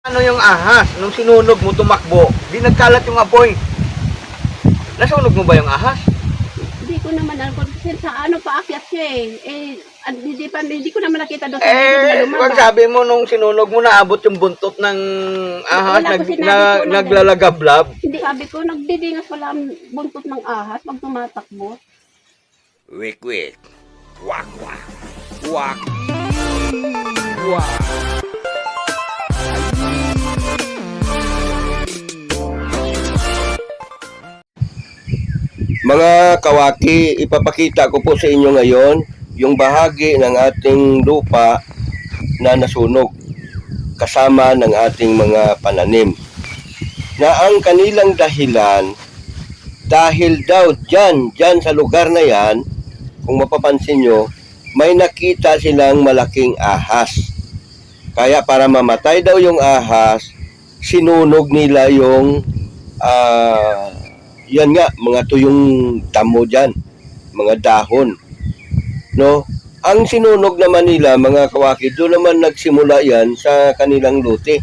Ano yung ahas? Nung sinunog mo tumakbo, di nagkalat yung apoy. Nasunog mo ba yung ahas? Hindi ko naman alam kung kasi sa ano paakyat siya eh. Eh, ah, hindi, pa, hindi ko naman nakita doon sa Eh, video na wag lumabas. sabi mo nung sinunog mo naabot yung buntot ng ahas, Wala nag, ko sinabi na, ko na- naglalagablab. Hindi, sabi ko, nagdidingas pala ang buntot ng ahas pag tumatakbo. Wik wik. Wak wak. Wak. Wak. Mga kawaki, ipapakita ko po sa inyo ngayon yung bahagi ng ating lupa na nasunog kasama ng ating mga pananim. Na ang kanilang dahilan, dahil daw dyan, dyan sa lugar na yan, kung mapapansin nyo, may nakita silang malaking ahas. Kaya para mamatay daw yung ahas, sinunog nila yung ah yan nga, mga tuyong damo dyan, mga dahon. No? Ang sinunog naman nila, mga kawaki, doon naman nagsimula yan sa kanilang lote.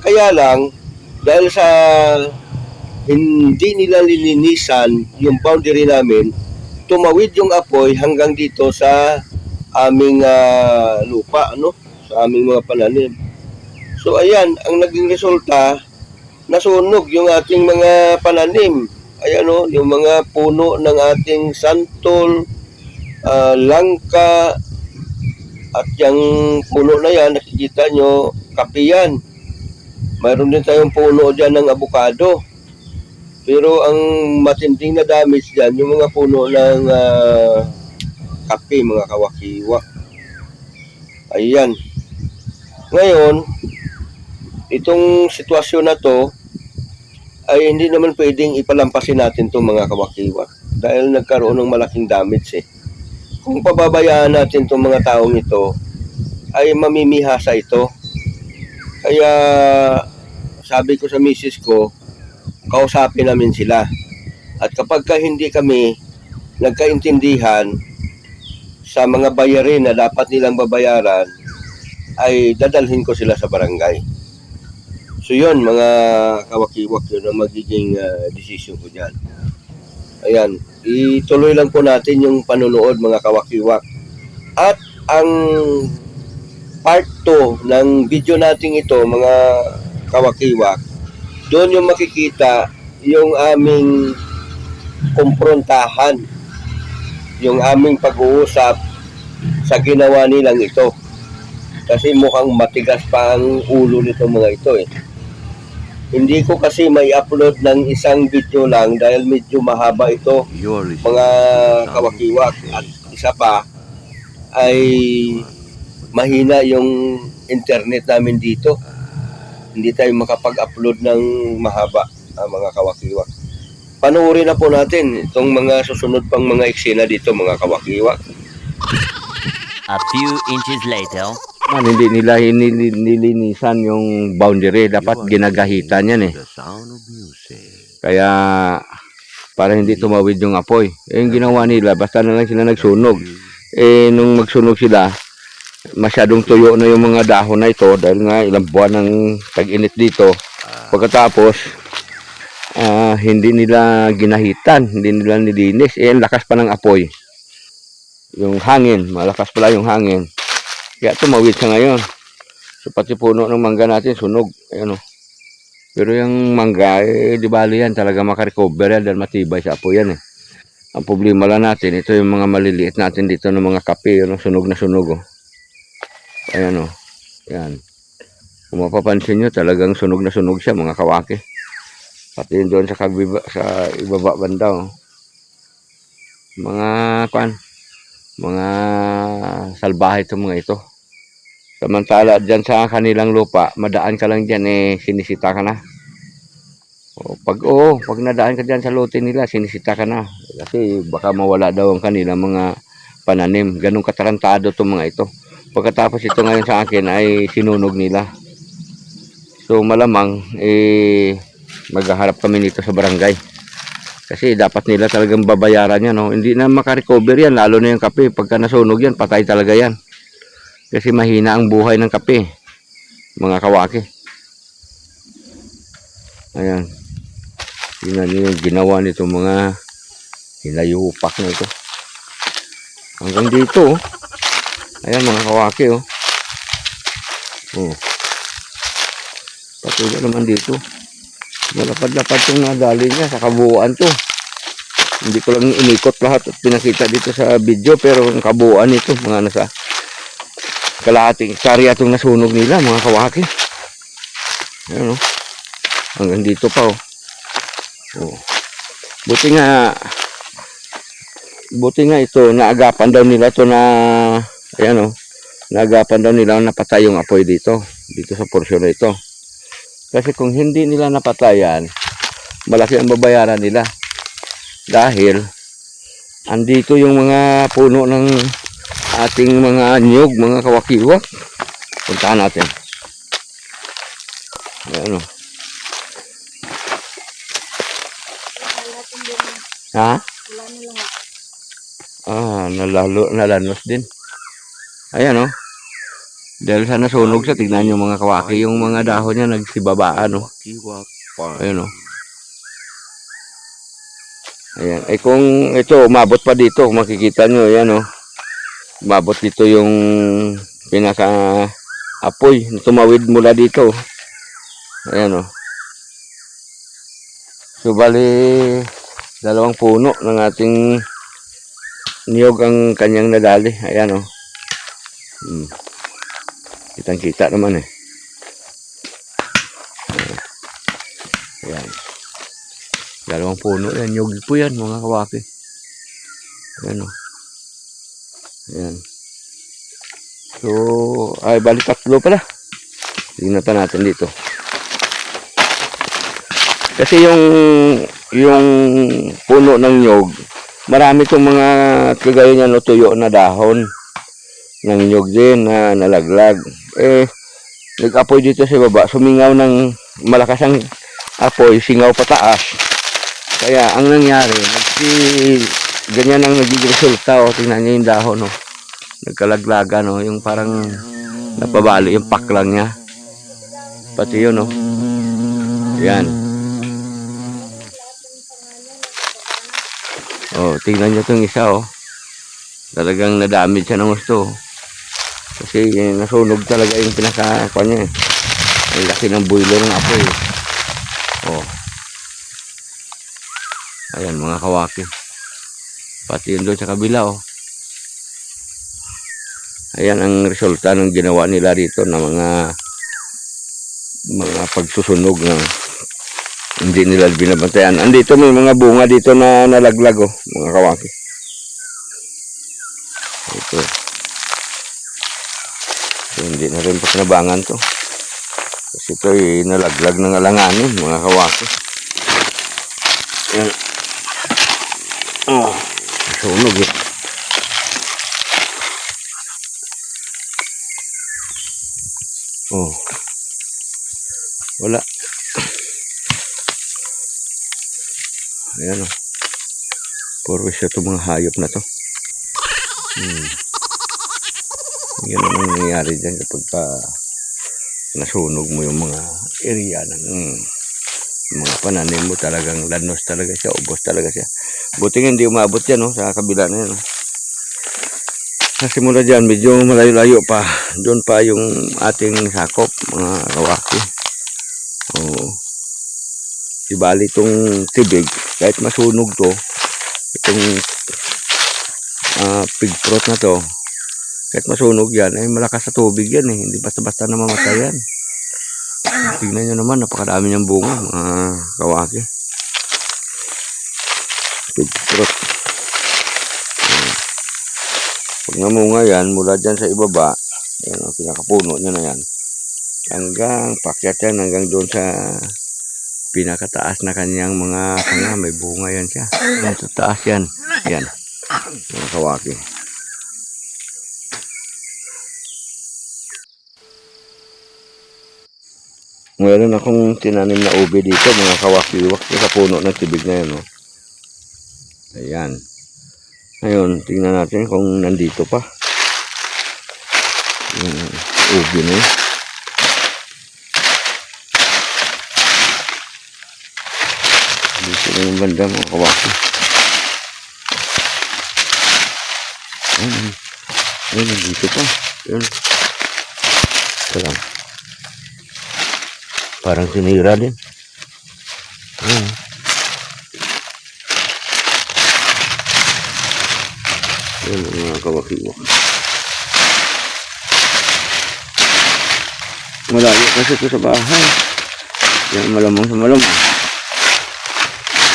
Kaya lang, dahil sa hindi nila lilinisan yung boundary namin, tumawid yung apoy hanggang dito sa aming ah, lupa, no? Sa aming mga pananim. So ayan, ang naging resulta, nasunog yung ating mga pananim. Ayan o, yung mga puno ng ating santol, ah, langka, at yung puno na yan, nakikita nyo, kapiyan. Mayroon din tayong puno dyan ng abukado. Pero ang matinding na damage dyan, yung mga puno ng ah, kape, mga kawakiwa. Ayan. Ngayon, itong sitwasyon na to, ay hindi naman pwedeng ipalampasin natin itong mga kawakiwa dahil nagkaroon ng malaking damage eh. Kung pababayaan natin itong mga taong ito, ay mamimihasa ito. Kaya sabi ko sa misis ko, kausapin namin sila. At kapag ka hindi kami nagkaintindihan sa mga bayarin na dapat nilang babayaran, ay dadalhin ko sila sa barangay. So yun, mga kawakiwak yun ang magiging uh, decision ko dyan. Ayan, ituloy lang po natin yung panonood mga kawakiwak. At ang part 2 ng video natin ito, mga kawakiwak, doon yung makikita yung aming kumprontahan, yung aming pag-uusap sa ginawa nilang ito. Kasi mukhang matigas pa ang ulo nito mga ito eh. Hindi ko kasi may upload ng isang video lang dahil medyo mahaba ito mga kawakiwak at isa pa ay mahina yung internet namin dito. Hindi tayo makapag-upload ng mahaba ah, mga kawakiwak. Panoorin na po natin itong mga susunod pang mga eksena dito mga kawakiwak. A few inches later. Man, hindi nila nilinisan yung boundary. Dapat ginagahitan yan eh. Kaya para hindi tumawid yung apoy. Eh, yung ginawa nila, basta na lang sila nagsunog. Eh, nung magsunog sila, masyadong tuyo na yung mga dahon na ito dahil nga ilang buwan ng tag-init dito. Pagkatapos, ah, hindi nila ginahitan, hindi nila nilinis. Eh, lakas pa ng apoy. Yung hangin, malakas pala yung hangin. Kaya tumawid siya ngayon. So, pati puno ng mangga natin, sunog. Ayan o. Pero yung mangga, eh, di bali yan, talaga makarecover yan dahil matibay sa apoy yan eh. Ang problema lang natin, ito yung mga maliliit natin dito ng mga kape, yun, sunog na sunog oh. Ayan o. Yan. Kung mapapansin nyo, talagang sunog na sunog siya, mga kawaki. Pati yun doon sa, kabiba, sa ibaba banda oh. Mga, kwan, mga salbahe itong mga ito. Samantala dyan sa kanilang lupa, madaan ka lang dyan eh, sinisita ka na. O, pag oo, pag nadaan ka dyan sa lote nila, sinisita ka na. Kasi baka mawala daw ang kanilang mga pananim. Ganun katarantado itong mga ito. Pagkatapos ito ngayon sa akin ay sinunog nila. So malamang eh maghaharap kami nito sa barangay. Kasi dapat nila talagang babayaran yan. No? Hindi na makarecover yan, lalo na yung kape. Pagka nasunog yan, patay talaga yan. Kasi mahina ang buhay ng kape, mga kawaki. Ayan. Tingnan niyo yung ginawa nito mga hinayupak na ito. Hanggang dito, oh. Ayan mga kawaki, oh. Oh. Patuloy naman dito. Malapad-lapad itong nadali niya sa kabuuan to. Hindi ko lang inikot lahat at pinakita dito sa video pero ang kabuuan nito mga nasa kalahating karya itong nasunog nila mga kawaki. Ayan oh. Hanggang dito pa oh. oh. Buti nga buti nga ito naagapan daw nila to na ayan oh. Naagapan daw nila na napatay yung apoy dito. Dito sa porsyon na ito. Kasi kung hindi nila napatayan, malaki ang babayaran nila. Dahil, andito yung mga puno ng ating mga niyog, mga kawakiwak. Puntahan natin. Ayan o. Ha? Ah, nalalo, nalanos din. Ayan o. Dahil sa nasunog siya, tignan nyo mga kawaki, yung mga dahon niya nagsibabaan o. Ayun o. Ayan. Eh kung ito, umabot pa dito, makikita nyo, ayan o. Umabot dito yung pinaka apoy tumawid mula dito. Ayan o. So, bali, dalawang puno ng ating niyog ang kanyang nadali. Ayan o. Hmm. Kitang kita naman eh. Ayan. Dalawang puno yan. Nyug po yan mga kawaki. Ayan o. Ayan. So, ay balik tatlo pala. Tingnan natin dito. Kasi yung yung puno ng nyog, marami itong mga kagaya niya no, tuyo na dahon ng nyog din na nalaglag. Eh, nag-apoy dito sa baba, sumingaw ng malakas ang apoy, singaw pataas. Kaya ang nangyari, nagsi, ganyan ang naging resulta. O, tingnan niyo yung dahon. No? Nagkalaglaga, no? yung parang napabali yung paklang niya. Pati yun, no? Yan. Oh, tingnan niyo itong isa, oh. Talagang nadamage siya ng gusto. Kasi eh, nasunog talaga yung pinaka kuha niya. eh. Ang laki ng boiler ng apoy. eh. Oh. Ayan mga kawaki. Pati yun doon sa kabila oh. Ayan ang resulta ng ginawa nila dito na mga mga pagsusunog na hindi nila binabantayan. Andito may mga bunga dito na nalaglag oh, mga kawaki. Ito. So, hindi na rin pakinabangan to. Kasi ito ay nalaglag ng alanganin, mga kawaki. Yan. Oh, sunog eh. Oh. Wala. Ayan oh. Puro siya itong mga hayop na to. Hmm. Yan ang nangyayari dyan kapag ka nasunog mo yung mga area ng mm, mga pananim mo talagang lanos talaga siya, ubos talaga siya. Buti nga hindi umabot yan no, sa kabila na yan. No? Kasi mula dyan, medyo malayo-layo pa. Doon pa yung ating sakop, mga kawaki. Oo. Di bali itong tibig, kahit masunog to, itong ah pig throat na to, kahit masunog yan, ay malakas sa tubig yan eh. Hindi basta-basta na mamatay yan. Tingnan nyo naman, napakadami niyang bunga, mga kawaki. Pig throat. Ayan. Pag namunga yan, mula dyan sa ibaba, yan ang pinakapuno niya na yan. Hanggang pakyat yan, hanggang doon sa pinakataas na kanyang mga kanya, may bunga yan siya. Yan, sa taas yan. Yan. Mga kawaki. Meron akong tinanim na ube dito, mga kawakiwak sa puno ng tibig na yan. Oh. Ayan. Ngayon, tingnan natin kung nandito pa. Yung ube na. Dito na yung banda mga kawaki. Ayun. Ayun, nandito pa. Ayun. Ito lang. Parang sinira din. Ayun. Ayun ang mga kawaki-wak. Malayo kasi ito sa bahay. Yan malamang sa malamang.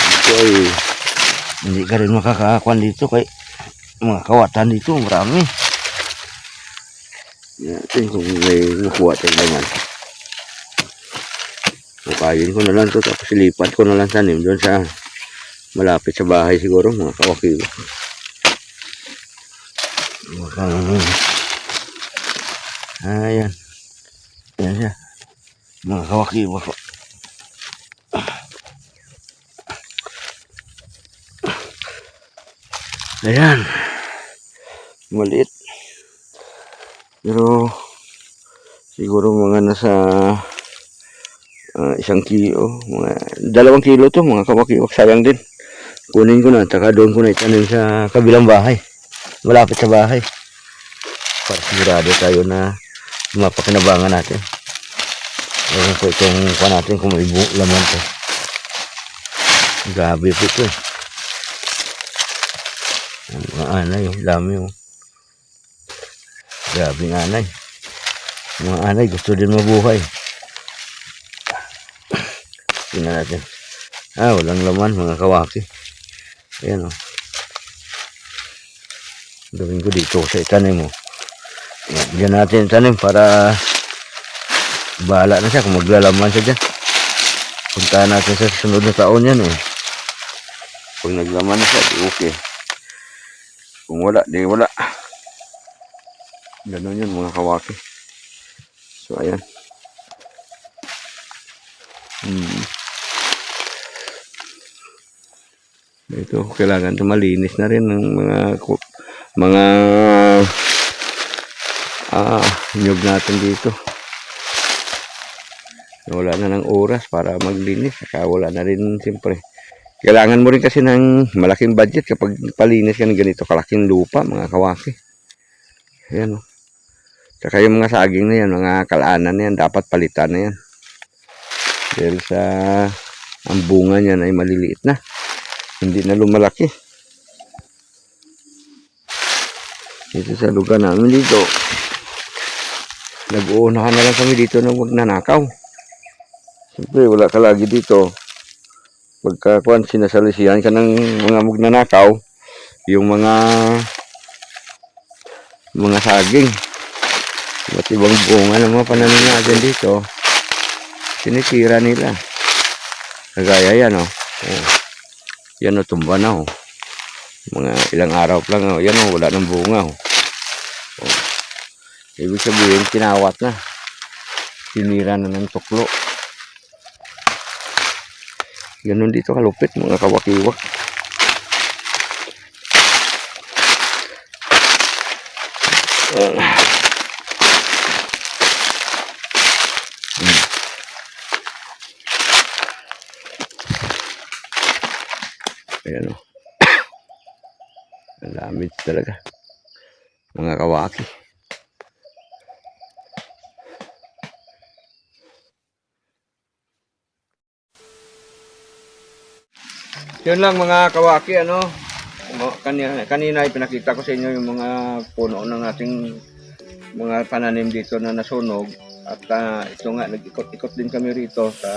Ito ay hindi ka rin makakakuan dito kay mga kawatan dito marami. Yan, ito yung kung may nakuha tayo naman. Sukayin ko na lang to tapos ilipat ko na lang sa nim doon sa malapit sa bahay siguro mga kawaki. Ayan. Yan siya. Mga kawaki. Mga Ayan. Maliit. Pero siguro mga nasa ah, isang kilo. Mga dalawang kilo to mga kawakiwak. Sayang din. Kunin ko na. Taka doon ko na itanim sa kabilang bahay. Malapit sa bahay. Para sigurado tayo na mapakinabangan natin. Ewan ko itong pa natin kung may laman to. Grabe po ito eh. Ang Mga anay, yung dami yung. Grabe ng anay. Mga anay, gusto din mabuhay. Tingnan natin. Ah, walang laman, mga kawaki. Ayan o. Gawin ko dito sa itanim mo. Yan, Diyan natin itanim para bahala na siya kung maglalaman siya dyan. Puntahan natin sa sunod na taon yan eh. Pag naglaman na siya, di okay. Kung wala, di wala. Ganun yun mga kawaki. So, ayan. Hmm. Ito, kailangan ito malinis na rin ng mga mga ah, nyug natin dito. Wala na ng oras para maglinis. Saka wala na rin siyempre. Kailangan mo rin kasi ng malaking budget kapag palinis ka ng ganito kalaking lupa, mga kawaki. Ayan o. Saka yung mga saging na yan, mga kalaanan na yan, dapat palitan na yan. Dahil sa ang bunga niyan ay maliliit na. Hindi na lumalaki. Dito sa lugar namin dito, nag-uunahan na lang kami dito ng magnanakaw. Siyempre, wala ka lagi dito. Pagka kuan, sinasalisihan ka ng mga magnanakaw, yung mga mga saging. Iba't ibang bunga ng mga pananim natin dito, sinisira nila. Kagaya yan, oh. oh. Yan, oh, tumba na, oh. Mga ilang araw lang, oh. Yan, oh, wala ng bunga, oh. oh. Ibig sabihin, kinawat na. Sinira na ng tuklo. Ganun dito kalupit, mga kawakiwak. Ah. Hmm. Ayan o. Ang dami talaga. Mga kawaki. Yun lang mga kawaki, ano. Kanina, kanina ay pinakita ko sa inyo yung mga puno ng ating mga pananim dito na nasunog. At ah, ito nga, nag-ikot-ikot din kami rito sa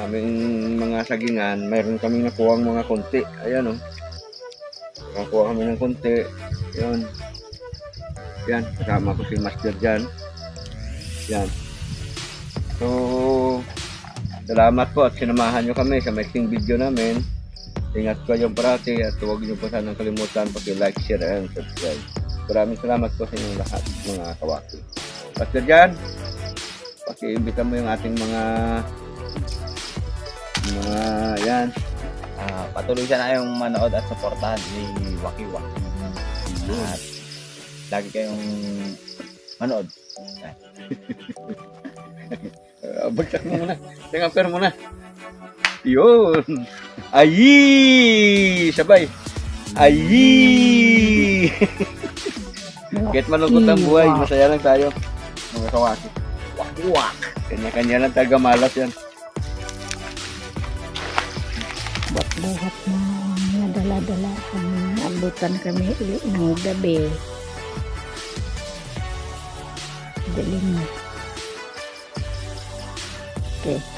aming mga sagingan. Mayroon kaming nakuha mga konti. Ayan, oh. Nakuha kami ng konti. Yun. Yan, kasama ko si Master dyan. Yan. So, salamat po at sinamahan nyo kami sa making video namin. Ingat kayo parati at huwag nyo po sanang kalimutan pag-like, share, and subscribe. Maraming salamat po sa inyong lahat, mga kawaki. Pastor Jan, paki-imbita mo yung ating mga mga yan. Ah, patuloy siya na kayong manood at supportahan si Waki Waki. At lagi kayong manood. Uh, bagsak mo muna. Teka, per muna. Yun. Ayi! Sabay. Ayi! Kahit malungkot ang buhay, masaya lang tayo. Mga kawaki. Wak-wak. Kanya-kanya lang taga malas yan. buhat na mga dala-dala ang abutan kami ng gabi. Dilim na. Okay.